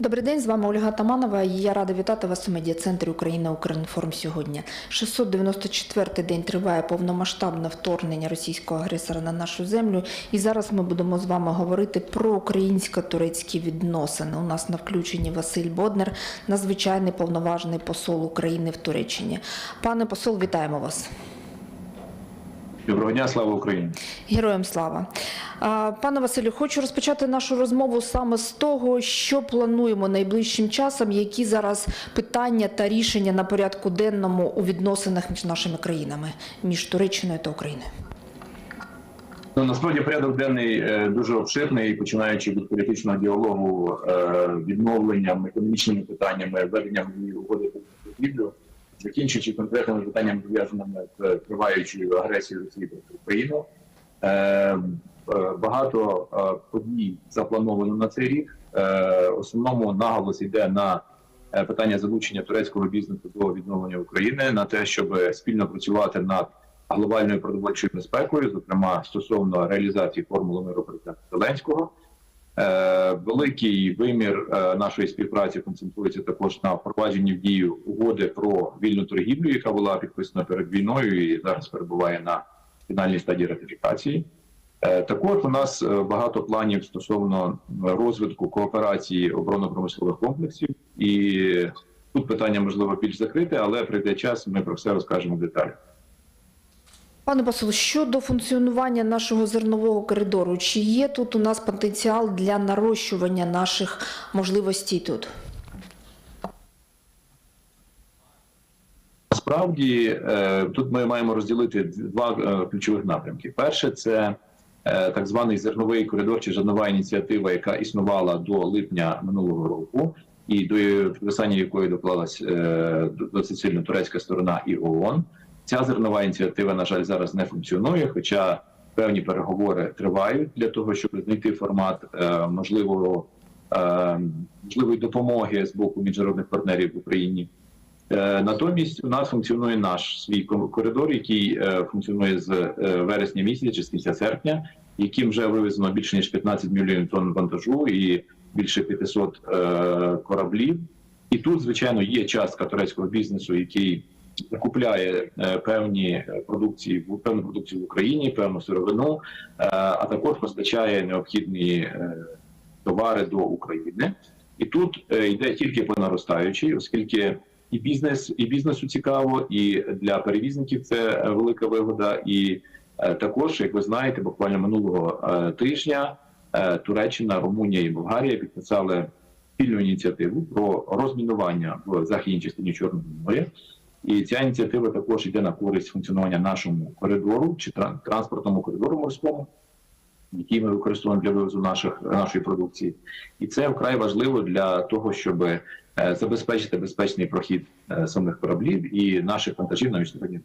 Добрий день, з вами Ольга Таманова. Я рада вітати вас у медіа-центрі Україна Укрінформ сьогодні. 694-й день триває повномасштабне вторгнення російського агресора на нашу землю. І зараз ми будемо з вами говорити про українсько-турецькі відносини. У нас на включенні Василь Боднер, надзвичайний повноважений посол України в Туреччині. Пане посол, вітаємо вас. Доброго дня, слава Україні. Героям слава. Пане Василю, хочу розпочати нашу розмову саме з того, що плануємо найближчим часом, які зараз питання та рішення на порядку денному у відносинах між нашими країнами, між Туреччиною та Україною. Ну, насправді порядок денний е, дуже обширний, починаючи від політичного діалогу, е, відновленням, економічними питаннями, введенням угоди про закінчуючи конкретними питаннями пов'язаними з триваючою агресією Росії проти України. Е, е, Багато е, подій заплановано на цей рік. Основному наголос йде на питання залучення турецького бізнесу до відновлення України, на те, щоб спільно працювати над глобальною продовольчою безпекою, зокрема стосовно реалізації формули миру президента Зеленського. Е, Великий вимір е, нашої співпраці концентрується також на впровадженні в дію угоди про вільну торгівлю, яка була підписана перед війною і зараз перебуває на фінальній стадії ратифікації. Е, Також у нас багато планів стосовно розвитку кооперації оборонно-промислових комплексів, і тут питання можливо більш закрите, але прийде час. Ми про все розкажемо детально. Пане посол, щодо функціонування нашого зернового коридору, чи є тут у нас потенціал для нарощування наших можливостей тут? Насправді е, тут ми маємо розділити два е, ключових напрямки. Перше це е, так званий зерновий коридор чи зернова ініціатива, яка існувала до липня минулого року, і до підписання якої доклалась досить сильно турецька сторона і ООН. Ця зернова ініціатива, на жаль, зараз не функціонує, хоча певні переговори тривають для того, щоб знайти формат е, можливого е, можливої допомоги з боку міжнародних партнерів в Україні. Е, Натомість у нас функціонує наш свій коридор, який функціонує з вересня місяця чи з кінця серпня, яким вже вивезено більше ніж 15 мільйонів тонн вантажу і більше 500 е, кораблів. І тут, звичайно, є частка турецького бізнесу, який закупляє е, певні продукції певну продукцію в Україні, певну сировину, е, а також постачає необхідні е, товари до України. І тут йде тільки по наростаючій, оскільки і бізнес, і бізнесу цікаво, і для перевізників це велика вигода. І також, як ви знаєте, буквально минулого тижня Туреччина, Румунія і Болгарія підписали спільну ініціативу про розмінування в західній частині Чорного моря. І ця ініціатива також йде на користь функціонування нашому коридору чи тран- транспортному коридору морському, який ми використовуємо для вивозу наших нашої продукції, і це вкрай важливо для того, щоб е, забезпечити безпечний прохід е, самих кораблів і наших вантажів на міжнародні.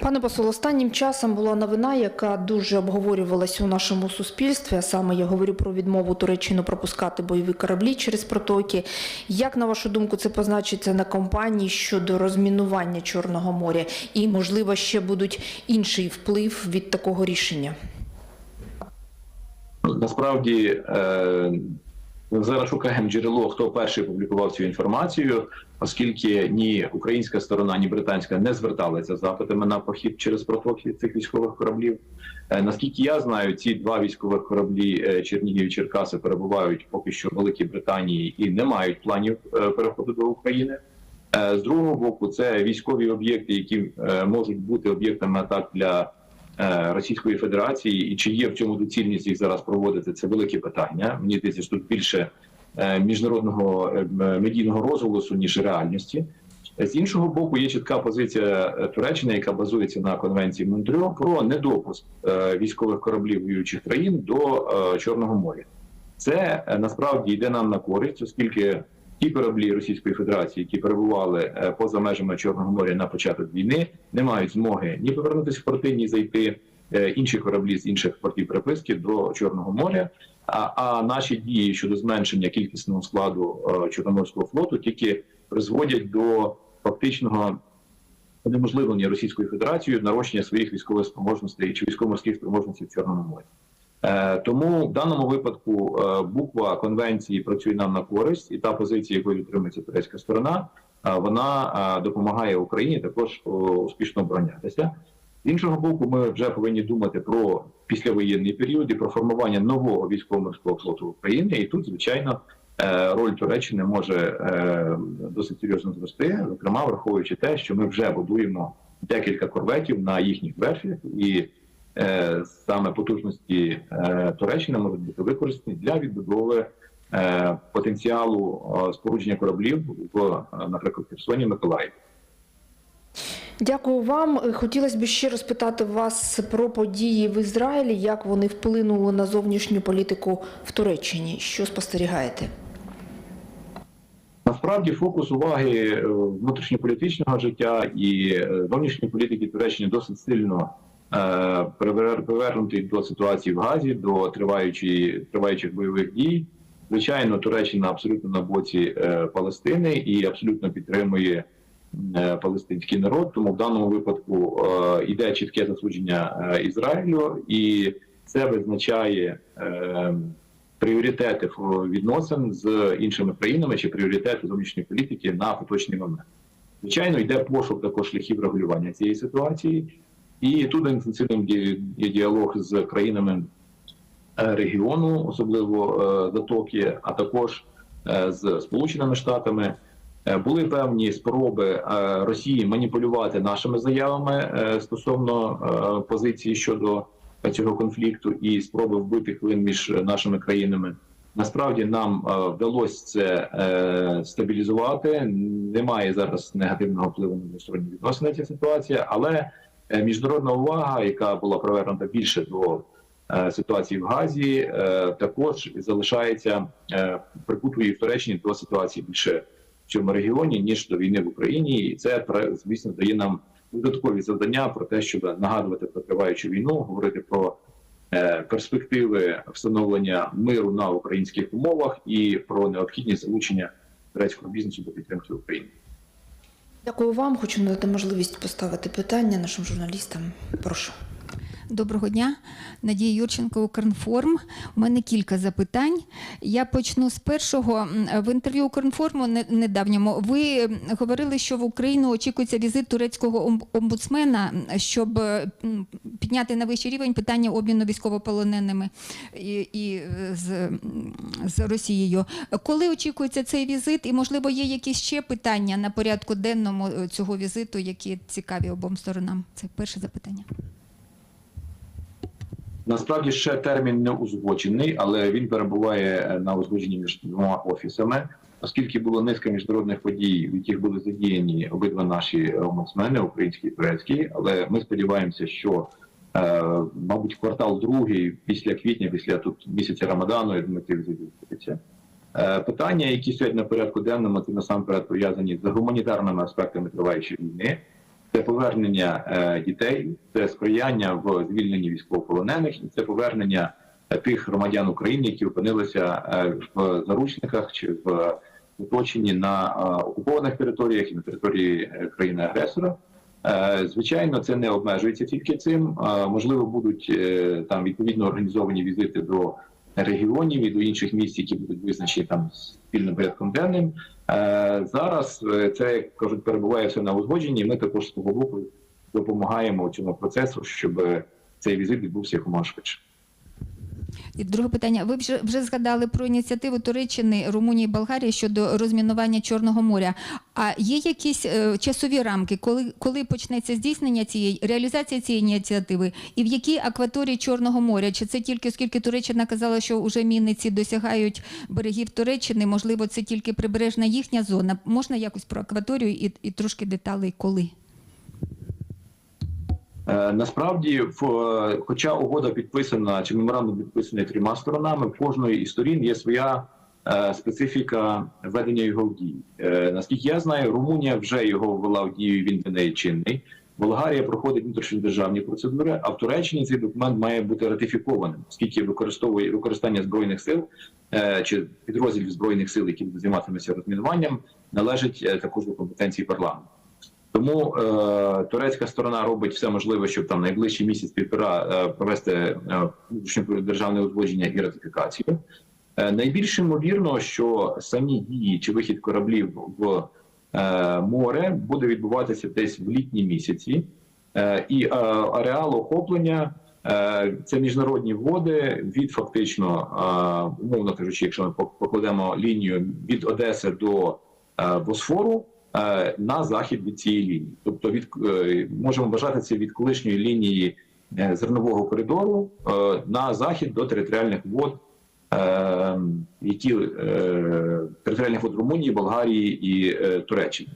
Пане посол, останнім часом була новина, яка дуже обговорювалася у нашому суспільстві. А саме я говорю про відмову Туреччини пропускати бойові кораблі через протоки. Як на вашу думку, це позначиться на кампанії щодо розмінування Чорного моря? І можливо ще будуть інший вплив від такого рішення? Насправді е, зараз шукаємо джерело, хто перший публікував цю інформацію, оскільки ні українська сторона, ні британська не зверталися з запитами на похід через протоки цих військових кораблів. Е, Наскільки я знаю, ці два військових кораблі е, Чернігів і Черкаси перебувають поки що в Великій Британії і не мають планів е, переходу до України. З другого боку, це військові об'єкти, які можуть бути об'єктами атак для Російської Федерації, і чи є в цьому доцільність їх зараз проводити, це велике питання. Мені здається, тут більше е, міжнародного е, медійного розголосу ніж реальності. З іншого боку, є чітка позиція е, Туреччини, яка базується на конвенції Монтрьо про недопуск е, військових кораблів воюючих країн до е, Чорного моря. Це е, насправді йде нам на користь, оскільки ті кораблі Російської Федерації, які перебували е, поза межами Чорного моря на початок війни, не мають змоги ні повернутися в порти, ні зайти е, інші кораблі з інших портів приписки до Чорного моря. А, а наші дії щодо зменшення кількісного складу е, Чорноморського флоту тільки призводять до фактичного унеможливлення Російською Федерацією нарощення своїх військових спроможностей чи військово-морських спроможностей в Чорному морі. Е, Тому в даному випадку е, буква конвенції працює нам на користь, і та позиція, якою дотримується турецька сторона, е, вона допомагає Україні також успішно оборонятися. З іншого боку, ми вже повинні думати про післявоєнний період і про формування нового військово-морського флоту України. І тут, звичайно, роль Туреччини може досить серйозно зрости, зокрема, враховуючи те, що ми вже будуємо декілька корветів на їхніх верфях, і саме потужності е, Туреччини можуть бути використані для відбудови е, потенціалу е, спорудження кораблів в, е, наприклад, Херсоні Миколаїві. Дякую вам. Е, Хотілося б ще розпитати вас про події в Ізраїлі, як вони вплинули на зовнішню політику в Туреччині. Що спостерігаєте? Насправді фокус уваги е, внутрішньополітичного життя і е, зовнішньої політики Туреччини досить сильно е, привернутий до ситуації в Газі, до триваючої триваючих бойових дій. Звичайно, Туреччина абсолютно на боці е, Палестини і абсолютно підтримує е, палестинський народ. Тому в даному випадку йде чітке засудження Ізраїлю, і це визначає. Пріоритети відносин з іншими країнами чи пріоритети зовнішньої політики на поточний момент. Звичайно, йде пошук також шляхів регулювання цієї ситуації, і тут інтенсивним є діалог з країнами е, регіону, особливо е, Затоки, а також е, з Сполученими Штатами. Е, Були певні спроби е, Росії маніпулювати нашими заявами е, стосовно е, позиції щодо цього конфлікту і спроби вбити клин між нашими країнами. Насправді нам е, вдалося це е, стабілізувати. Немає зараз негативного впливу на двосторонні відносини ця ситуація, але е, міжнародна увага, яка була привернута більше до е, ситуації в Газі, е, також залишається е, прикутою в Туреччині до ситуації більше в цьому регіоні ніж до війни в Україні, і це звісно дає нам додаткові завдання про те, щоб нагадувати про триваючу війну, говорити про е, перспективи встановлення миру на українських умовах і про необхідність залучення турецького бізнесу до підтримки України. Дякую вам. Хочу надати можливість поставити питання нашим журналістам. Прошу. Доброго дня, Надія Юрченко, Укрінформ. У мене кілька запитань. Я почну з першого. В інтерв'ю Укрінформу недавньому ви говорили, що в Україну очікується візит турецького омбудсмена, щоб е, підняти на вищий рівень питання обміну військовополоненими і, і е, з, з Росією. Коли очікується цей візит, і можливо є якісь ще питання на порядку денному е, цього візиту, які цікаві обом сторонам? Це перше запитання. Насправді ще термін не узгоджений, але він перебуває е, на узгодженні між двома офісами, оскільки було низка міжнародних подій, в яких були задіяні обидва наші омбудсмени, український і турецький. Але ми сподіваємося, що е, мабуть квартал другий після квітня, після тут місяця Рамадану, я думаю, візит відбудеться. Е, Питання, які стоять на порядку денному, це насамперед пов'язані з гуманітарними аспектами триваючої війни. Це повернення е, дітей, це сприяння в звільненні військовополонених, і це повернення е, тих громадян України, які опинилися е, в заручниках чи в оточенні на окупованих територіях і на території країни-агресора. Звичайно, це не обмежується тільки цим. Можливо, будуть там відповідно організовані візити до регіонів і до інших місць, які будуть визначені там спільним порядком денним. Е, Зараз е, це як кажуть, перебуває все на узгодженні. Ми також свого боку допомагаємо цьому процесу, щоб цей візит відбувся якомога швидше. І друге питання. Ви вже вже згадали про ініціативу Туреччини, Румунії, Болгарії щодо розмінування Чорного моря. А є якісь е, часові рамки, коли, коли почнеться здійснення цієї реалізація цієї ініціативи, і в якій акваторії Чорного моря? Чи це тільки оскільки Туреччина казала, що вже мінниці досягають берегів Туреччини? Можливо, це тільки прибережна їхня зона? Можна якось про акваторію і, і трошки деталей, коли? Е, Насправді, е, хоча угода підписана чи меморандум підписаний трьома сторонами, в кожної із сторін є своя е, специфіка введення його в дію. Е, наскільки я знаю, Румунія вже його ввела в дію. Він для неї чинний. Болгарія проходить внутрішньодержавні процедури, а в Туреччині цей документ має бути ратифікованим, оскільки використовує використання збройних сил чи підрозділів збройних сил, які займатися розмінуванням, належить також до компетенції парламенту. Тому е, турецька сторона робить все можливе, щоб там найближчий місяць півтора е, провести е, державне узгодження і ратифікацію. Е, найбільш ймовірно, що самі дії чи вихід кораблів в е, море буде відбуватися десь в літні місяці, е, і е, ареал охоплення е, це міжнародні води від фактично, е, умовно кажучи, якщо ми покладемо лінію від Одеси до е, Босфору на захід від цієї лінії, тобто від е, можемо вважати це від колишньої лінії е, зернового коридору е, на захід до територіальних вод е, які е, територіальних вод Румунії, Болгарії і е, Туреччини.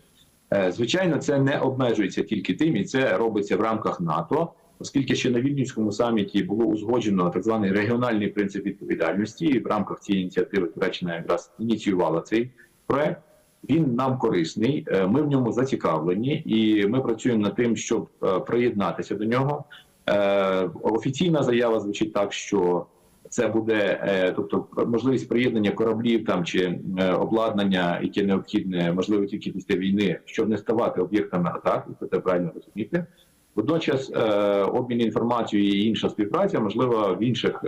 Е, Звичайно, це не обмежується тільки тим, і це робиться в рамках НАТО, оскільки ще на Вільнюському саміті було узгоджено так званий регіональний принцип відповідальності. І в рамках цієї ініціативи Туреччина якраз ініціювала цей проект. Він нам корисний, е, ми в ньому зацікавлені, і ми працюємо над тим, щоб е, приєднатися до нього. Е, Офіційна заява звучить так, що це буде, тобто можливість приєднання кораблів там чи обладнання, яке необхідне, можливо, тільки після війни, щоб не ставати об'єктами атак, це правильно розуміти. Водночас обмін інформацією і інша співпраця, можливо, в інших,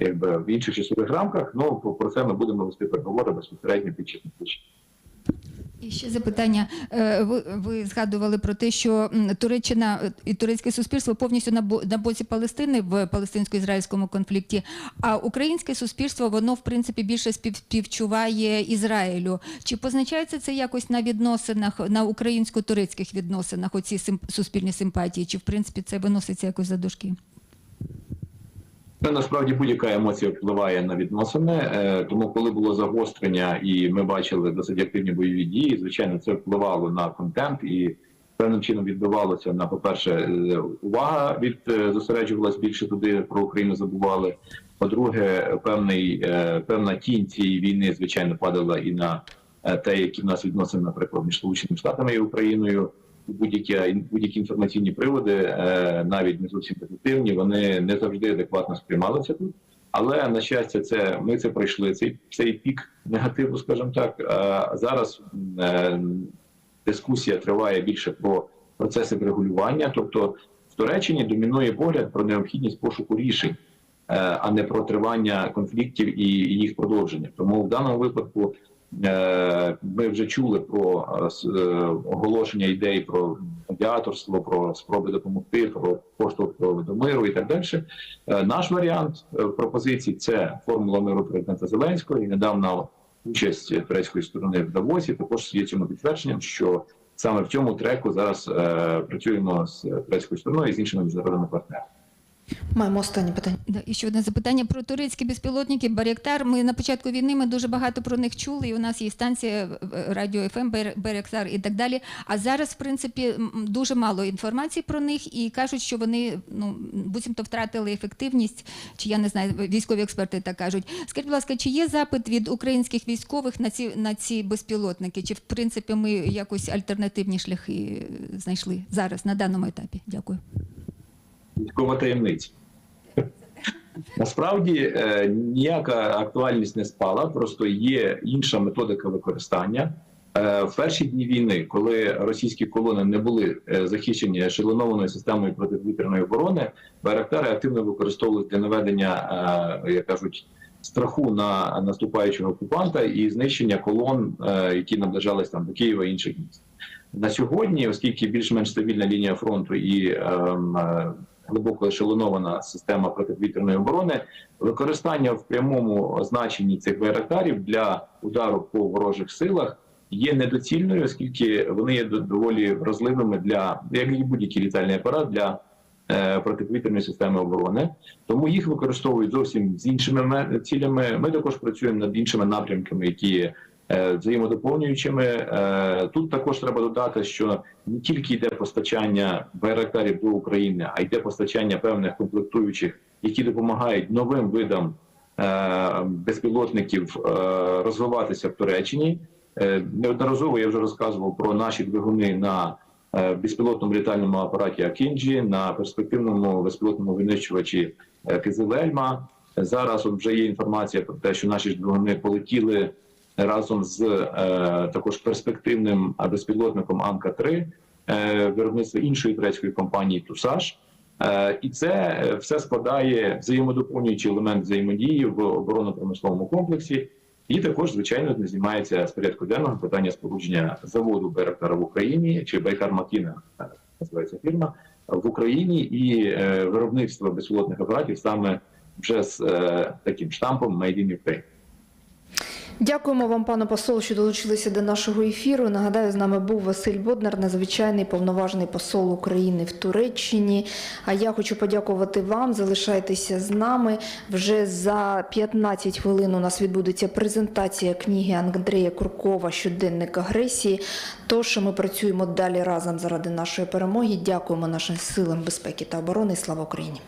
якби в інших часових рамках. Ну про- це ми будемо вести переговори безпосередньо під час найближчих. І ще запитання. Е, Ви, ви згадували про те, що Туреччина е, і турецьке суспільство повністю на, бо- на боці Палестини в палестинсько-ізраїльському конфлікті, а українське суспільство воно в принципі більше спів, співчуває Ізраїлю. Чи позначається це якось на відносинах на українсько-турецьких відносинах? Оці суспільні симпатії? Чи в принципі це виноситься якось за дужки? Це насправді будь-яка емоція впливає на відносини. е, Тому, коли було загострення, і ми бачили досить активні бойові дії, звичайно, це впливало на контент і певним чином відбивалося на, по-перше, е, увага від е, зосереджувалась більше туди про Україну забували. По-друге, певний певна тінь цієї війни, звичайно, падала і на те, які в нас відносини, наприклад, між Сполученими Штатами і Україною. Будь-які будь-які інформаційні приводи, е, навіть не зовсім позитивні, вони не завжди адекватно сприймалися тут. Але на щастя, це ми це пройшли. Цей цей пік негативу, скажімо так. А зараз е, дискусія триває більше про процеси врегулювання. Тобто в Туреччині домінує погляд про необхідність пошуку рішень, е, а не про тривання конфліктів і їх продовження. Тому в даному випадку ми вже чули про е, е, оголошення ідей про медіаторство, про спроби допомогти, про поштовх до миру і так далі. Е, Наш варіант е, пропозицій це формула миру президента Зеленського і недавно участь турецької сторони в Давосі також є цьому підтвердженням, що саме в цьому треку зараз е, працюємо з турецькою стороною і з іншими міжнародними партнерами. Маємо останнє питання. Да, і ще одне запитання про турецькі безпілотники Баряктар. Ми на початку війни ми дуже багато про них чули. І у нас є станція е, радіо ФМ Баряктар і так далі. А зараз, в принципі, дуже мало інформації про них і кажуть, що вони ну буцімто втратили ефективність. Чи я не знаю, військові експерти так кажуть. Скажіть, будь ласка, чи є запит від українських військових на ці на ці безпілотники? Чи в принципі ми якось альтернативні шляхи е, знайшли зараз на даному етапі? Дякую. Військова таємниця. Насправді е, ніяка актуальність не спала, просто є інша методика використання. Е, В перші дні війни, коли російські колони не були е, захищені ешелонованою системою протиповітряної оборони, байрактари активно використовувалися для наведення, як кажуть, страху на наступаючого окупанта і знищення колон, які наближались там до Києва і інших міст. На сьогодні, оскільки більш-менш стабільна лінія фронту і ем, глибоко ешелонована система протиповітряної оборони, використання в прямому значенні цих байрактарів для удару по ворожих силах є недоцільною, оскільки вони є доволі вразливими для як і будь-який літальний апарат для е, протиповітряної системи оборони. Тому їх використовують зовсім з іншими цілями. Ми також працюємо над іншими напрямками, які взаємодоповнюючими. Е, Тут також треба додати, що не тільки йде постачання байрактарів до України, а йде постачання певних комплектуючих, які допомагають новим видам е, безпілотників е, розвиватися в Туреччині. Е, Неодноразово я вже розказував про наші двигуни на е, безпілотному літальному апараті Акінджі, на перспективному безпілотному винищувачі е, Кизилельма. Зараз вже є інформація про те, що наші двигуни полетіли разом з е, також перспективним безпілотником Анка 3 е, виробництва іншої турецької компанії Тусаш. Е, І це все складає взаємодоповнюючий елемент взаємодії в оборонно-промисловому комплексі. І також, звичайно, не знімається з порядку денного питання спорудження заводу Беректара в Україні чи Байкар Макіна е, називається фірма в Україні і е, виробництво безпілотних апаратів саме вже з е, таким штампом Made in Ukraine. Дякуємо вам, пане посол, що долучилися до нашого ефіру. Нагадаю, з нами був Василь Боднар, надзвичайний повноважний посол України в Туреччині. А я хочу подякувати вам. Залишайтеся з нами. Вже за 15 хвилин у нас відбудеться презентація книги Андрея Куркова Щоденник агресії. Тож ми працюємо далі разом заради нашої перемоги. Дякуємо нашим силам безпеки та оборони. Слава Україні!